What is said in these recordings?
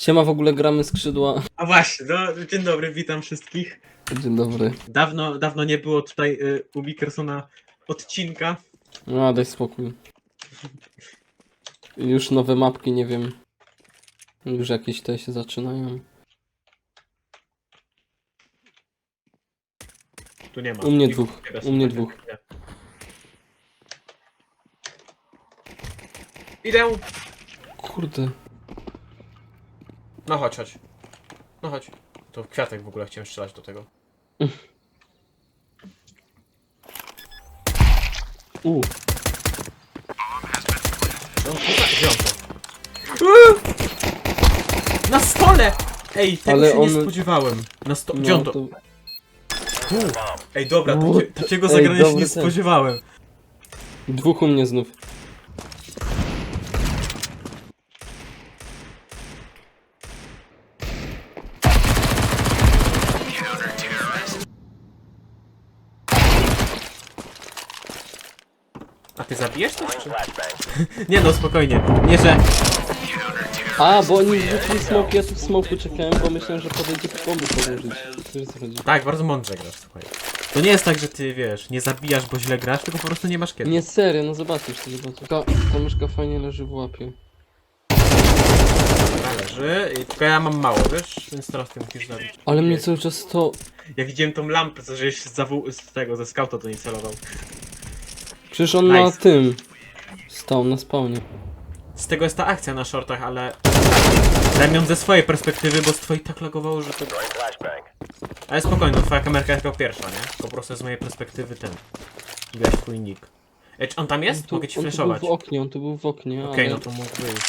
Siema, w ogóle gramy skrzydła. A właśnie, no, dzień dobry, witam wszystkich. Dzień dobry. Dawno, dawno nie było tutaj y, u Mikersona odcinka. No, daj spokój. Już nowe mapki, nie wiem. Już jakieś te się zaczynają. Tu nie ma. U mnie Nikt dwóch, u mnie nie dwóch. Idę. Kurde. No chodź, chodź. No chodź. To kwiatek w ogóle chciałem strzelać do tego. U, No, gdzie on to? Uuu! Na stole! Ej, tego Ale się nie on- spodziewałem. Na sto... Gdzie no on to? to... Ej, dobra, to, takiego ej, zagrania się dobry nie ten. spodziewałem. Dwóch u mnie znów. Coś, czy? nie no, spokojnie. Nie, że... A, bo oni rzucili smoke, ja tu w smoku czekałem, bo myślałem, że podejdzie po bomby podłożyć. Wiesz co chodzi? Tak, bardzo mądrze grasz, słuchaj. To nie jest tak, że ty, wiesz, nie zabijasz, bo źle grasz, tylko po prostu nie masz kiedy. Nie, serio, no zobaczysz, to zobaczysz. Ta, ta myszka fajnie leży w łapie. Należy, i tylko ja mam mało, wiesz, więc teraz ty musisz zabić. Ale mnie cały czas to... Ja widziałem tą lampę, co żeś z, zawu- z tego, ze skauta do niej celował. Przecież on na Nice. tym... Stał na spawnie. Z tego jest ta akcja na shortach, ale... Dałem ją ze swojej perspektywy, bo z twojej tak lagowało, że to... Ale spokojnie, no, twoja kamerka jest jako pierwsza, nie? Po prostu z mojej perspektywy ten... Widać twój nick. Ej, czy on tam jest? Tu, Mogę ci on tu był flashować. w oknie, on tu był w oknie, Okej, ale... no to mógł być.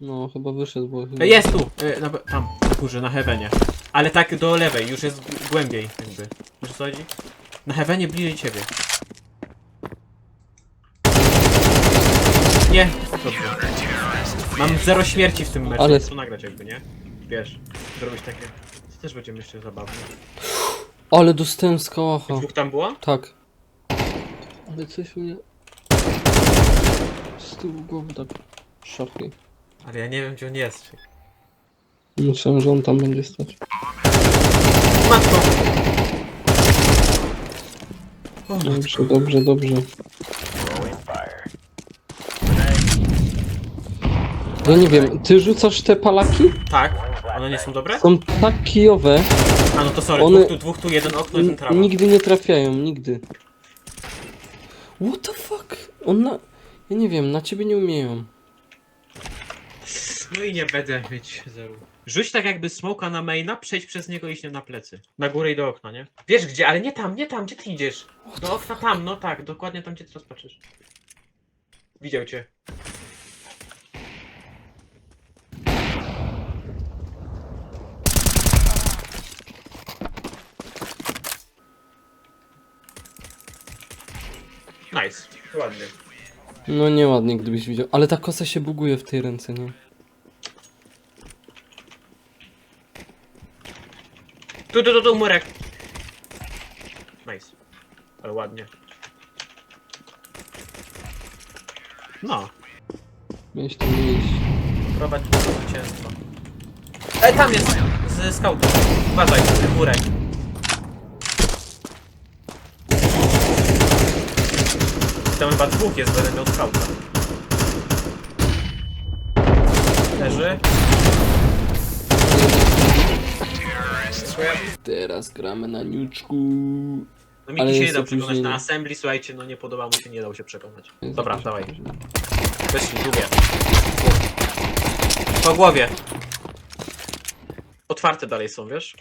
No, chyba wyszedł, bo... Ej, Jest tu! E, na, tam, na górze, na heavenie. Ale tak do lewej, już jest g- głębiej, jakby. Wiesz o co chodzi? Na heavenie bliżej ciebie. Nie, dobrze. Mam zero śmierci w tym meczu, Ale- Ale... co nagrać jakby, nie? Wiesz, zrobić takie... To też będzie myślę zabawne. Ale dostałem z kałacha. Dwóch tam było? Tak. Ale coś mnie... Z tyłu głowy tak... Szafie. Ale ja nie wiem gdzie on jest. Myślałem, że on tam będzie stać. Matko! O, Dobrze, dobrze, dobrze. Ja nie wiem, ty rzucasz te palaki? tak, one nie są dobre? Są tak kijowe, A no to sorry, One- dwóch tu, dwóch tu, jeden okno, jeden n- trawa. nigdy nie trafiają, nigdy. What the fuck? On na... Ja nie wiem, na ciebie nie umieją. No i nie będę mieć zeru. Rzuć tak jakby smoka na maina, przejdź przez niego i iść na plecy. Na górę i do okna, nie? Wiesz gdzie, ale nie tam, nie tam, gdzie ty idziesz? Do okna tam, no tak, dokładnie tam gdzie teraz patrzysz. Widział cię. Nice, ładnie. No nieładnie, gdybyś widział. Ale ta kosa się buguje w tej ręce, nie? Tu, tu, tu, tu, murek. Nice. Ale ładnie. No, Miałeś tam iść. prowadź do zwycięstwa. E, tam jest! Z scoutem. Uważaj, murek. Tam chyba dwóch jest, będę miał scouta. Leży. Teraz gramy na niuczku. No mi Ale się nie jest dał przekonać opóźnienie. na assembly, słuchajcie, no nie podoba mu się, nie dał się przekonać. Jest Dobra, jakieś dawaj. Weszli, długie. Po głowie. Otwarte dalej są, wiesz?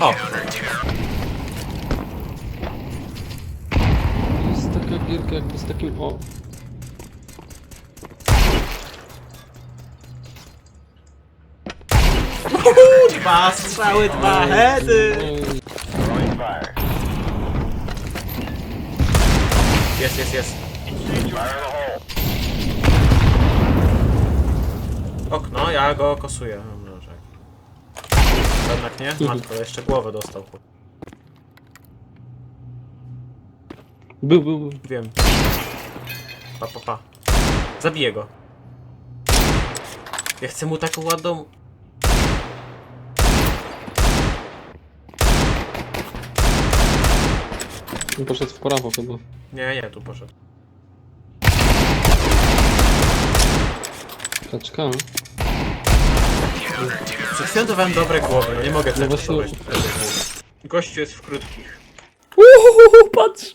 O! To gierka jakby z takim o. Dwa strzały, dwa heady! Jest, jest, jest. Okno, ja go kosuję. Jednak nie? Matko, jeszcze głowę dostał. Był, był, był. Wiem. Pa, pa, pa. Zabiję go. Ja chcę mu taką ładną... On poszedł w prawo chyba. Nie, nie, tu poszedł. Kaczka. Przed chwilą dawałem dobre głowy, nie mogę No tego właśnie- Gościu jest w krótkich. Uuu, patrz!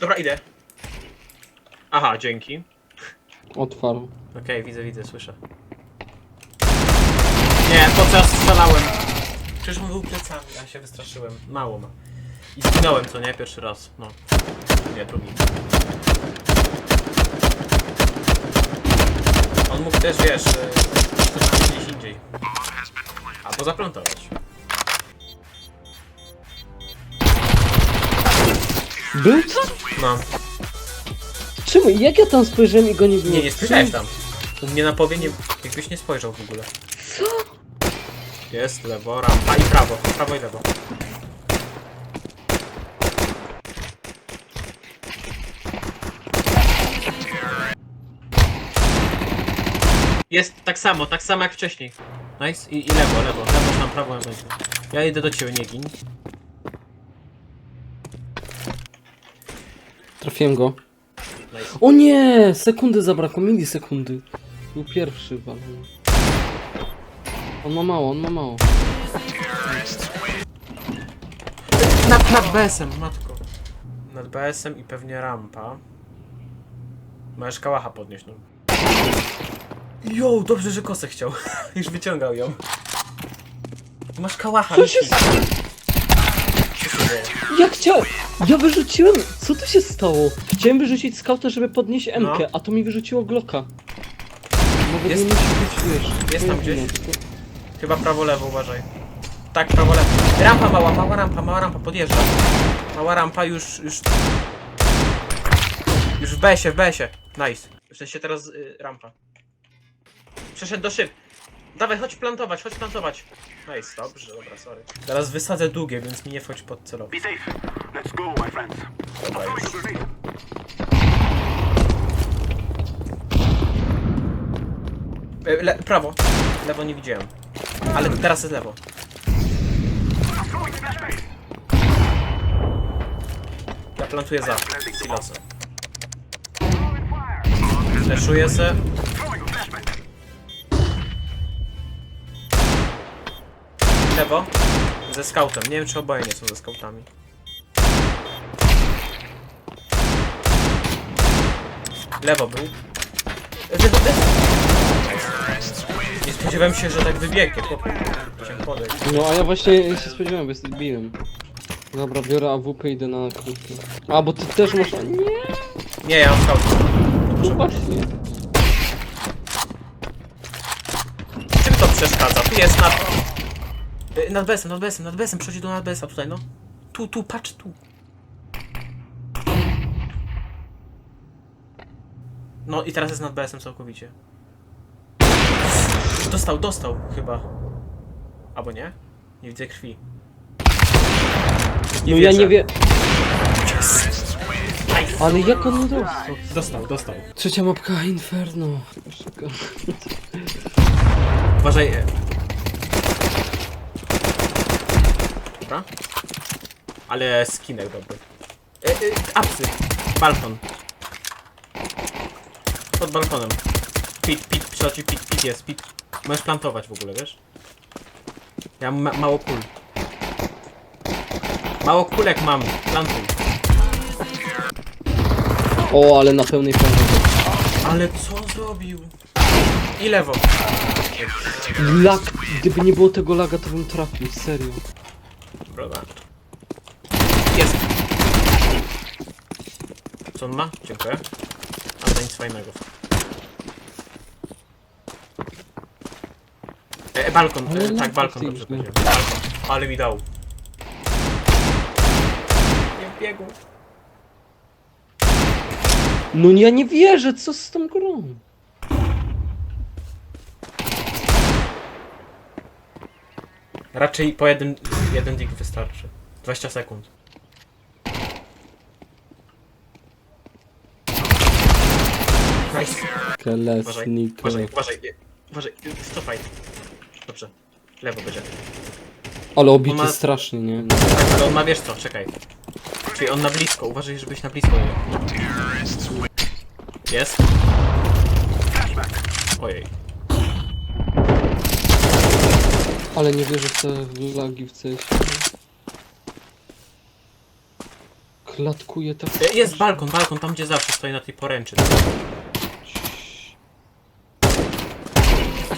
Dobra, idę. Aha, dzięki. Otwarł. Okej, widzę, widzę, słyszę. Nie, to co ja strzelałem. Przecież on był plecami, ja się wystraszyłem. Mało ma. I zginąłem, co nie? Pierwszy raz. No. Nie, drugi. On mógł też, wiesz, strzelać gdzieś indziej. Albo zaplantować. Był? No. Czemu? Jak ja tam spojrzałem i go nie było? Nie, nie spojrzałeś tam. U mnie na powie nie... jakbyś nie spojrzał w ogóle. Co? Jest lewo, rampa i prawo. Prawo i lewo. Jest tak samo, tak samo jak wcześniej. Nice. I, i lewo, lewo. Lewo tam, prawo będzie. Ja idę do ciebie, nie gin. Trafiłem go. O nie! Sekundy zabrakło, milisekundy. Był pierwszy walony. On ma mało, on ma mało. Nad, nad BS-em, matko. Nad BS-em i pewnie rampa. Możesz kałacha podnieść, no. Jo, dobrze, że kosę chciał. Już wyciągał ją. Masz kałacha, Co się. Ja chciałem... Ja wyrzuciłem... Co tu się stało? Chciałem wyrzucić skauta, żeby podnieść MK, No. a to mi wyrzuciło Glocka. Nawet Jest- nie musi być, wiesz... jest tam gdzieś? Chyba prawo, lewo, uważaj. Tak, prawo, lewo. Rampa mała, mała rampa, mała rampa, podjeżdża. Mała rampa już, już... Już w BS-ie, w BS-ie. Nice. W sensie teraz y, rampa. Przeszedł do szyb. Dawaj, chodź plantować, chodź plantować. Nice, dobrze, dobra, sorry. Teraz wysadzę długie, więc mi nie wchodź pod celowy. Be safe. Let's go, my friends. Dobra, Throwing a już. grenade. E, Le prawo. Lewo nie widziałem. Ale teraz jest lewo. I'm throwing flashbang. Ja plantuję za silosem. Throwing fire. Fleszuję se. Lewo. Ze scoutem. Nie wiem czy oboje nie są ze scoutami. Lewo był. Nie spodziewałem się, że tak wybiegnie, chłopie. Chciałem podejść. No a ja właśnie się spodziewałem, bo jesteś bilem. Dobra, biorę AWP i idę na krótki. A, bo ty też masz... Nie, Nie, ja mam scout. no właśnie. Czym to przeszkadza? Tu jest nad... Y, Nad besem, nad besem, nad besem. Przechodzi do nad besa tutaj, no. Tu, tu, patrz, tu. No i teraz jest nad BS-em całkowicie. Dostał, dostał chyba. Albo nie? Nie widzę krwi. No ja nie wiem... Ale jak on dostał? Dostał, dostał. Trzecia mapka, Inferno. Szukam. Uważaj. e. Dobra. Ale skinek dobry. E, e, apsy. Balkon. Pod balkonem. Pit, pit, przychodzi pit, pit jest, pit. Możesz plantować w ogóle, wiesz? Ja mam ma mało kul. Mało kulek mam, plantuj. O, ale na pełnej prawej. Ale co zrobił? I lewo. Lag, gdyby nie było tego laga, to bym trafił, serio. Dobra. Jest. Co on ma? Dziękuję. A to nic fajnego. E, balkon, Ale e, tak, balkon, dobrze powiedziałem. Balkon. Ale mi dał. Nie biegł. No ja nie wierzę, co z tą grą? Raczej po jeden, jeden dig wystarczy. 20 sekund. Nice. Uważaj, Kalesnik. uważaj, uważaj, nie, uważaj, stopaj. Dobrze. Lewo będzie. Ale obity ma- strasznie, nie? Tak, ale on ma, wiesz co, czekaj. Czyli on na blisko, uważaj, żebyś na blisko nie. Jest? Ojej. Ale nie wierzę w te lagi w CS. Klatkuje tak. E, Jest balkon, balkon, tam gdzie zawsze stoi na tej poręczy.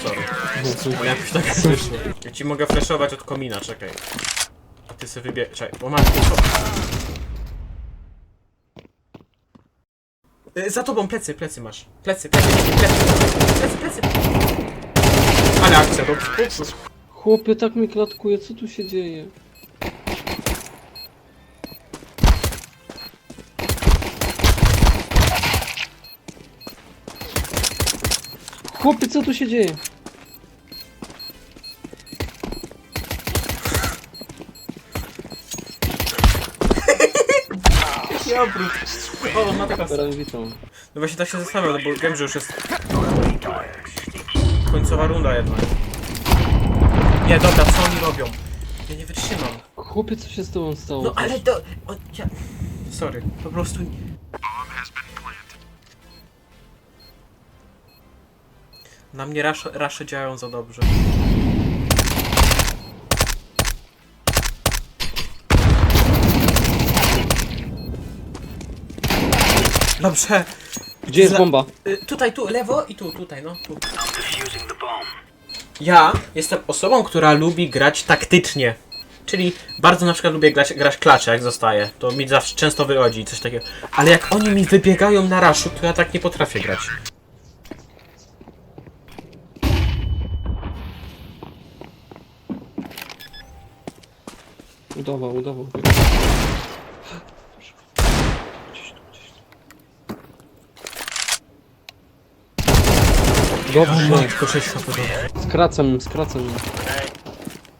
Sorry, Jezu. bo jakoś tak wyszło. Ja ci mogę flashować od komina, czekaj. A ty sobie wybie... Czekaj, o matko, co? E, Za tobą plecy, plecy masz. Plecy, plecy, plecy, plecy, plecy. Ale akcja, dobrze. Chłopie, tak mi klatkuje, co tu się dzieje? Chłopie, co tu się dzieje? Jaki obrót. O, ma taka... Teraz witam. No właśnie tak się zastanawiam, no bo wiem, że już jest końcowa runda jednak. Nie, dobra, co oni robią? Ja nie wytrzymam. Chłopie, co się z tobą stało? No ale to... O, ja... Sorry, po prostu... Na mnie rasze, rasze działają za dobrze. Dobrze. Gdzie jest Za- bomba? Y, tutaj, tu, lewo i tu, tutaj, no. Tu. Ja jestem osobą, która lubi grać taktycznie. Czyli bardzo na przykład lubię grać, grać klacze, jak zostaje. To mi zawsze często wychodzi coś takiego. Ale jak oni mi wybiegają na raszu, to ja tak nie potrafię grać. Udawał, udawał. Dobrze. Tylko 6 HP Skracam, skracam.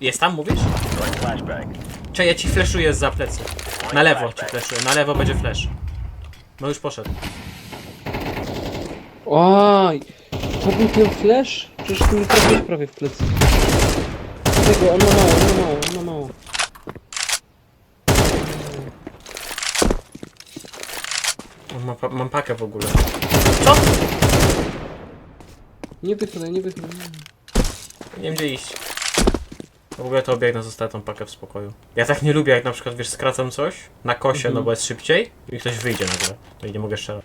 Jest tam, mówisz? Czekaj, ja ci flashuję za plecy. Na lewo ci flashuję, na lewo będzie flash. No już poszedł. Oj, to był ten flash? Przecież ty mi trafiłeś prawie w plecy. Tego, on ma mało, on ma mało, on ma mało. On ma, pa- mam pakę w ogóle. Co? Nie wychylaj, nie wychylaj. Nie. Wiem gdzie iść. W ogóle to obiegnę zostawię tą pakę w spokoju. Ja tak nie lubię, jak na przykład wiesz, skracam coś na kosie, Mhm. no bo jest szybciej i ktoś wyjdzie nagle. To i nie mogę strzelać.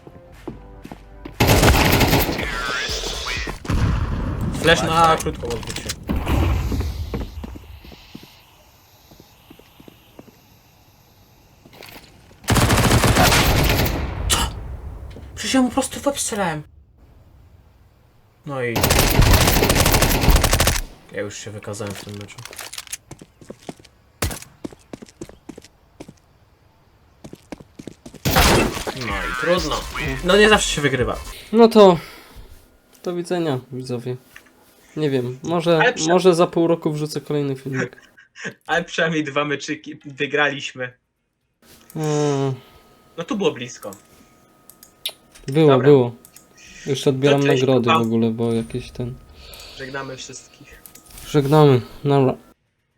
Flash na krótką odbycie. Co? Przecież ja mu po prostu w łeb strzelałem. No i... Ja już się wykazałem w tym meczu. No i trudno. No nie zawsze się wygrywa. No to... Do widzenia, widzowie. Nie wiem, może, Ale przy- może za pół roku wrzucę kolejny filmik. Ale przynajmniej dwa meczyki wygraliśmy. Mm, No tu było blisko. było, Dobra. było. Jeszcze odbieram cześć, nagrody w ogóle, bo jakieś ten... Żegnamy wszystkich. Żegnamy. Dobra.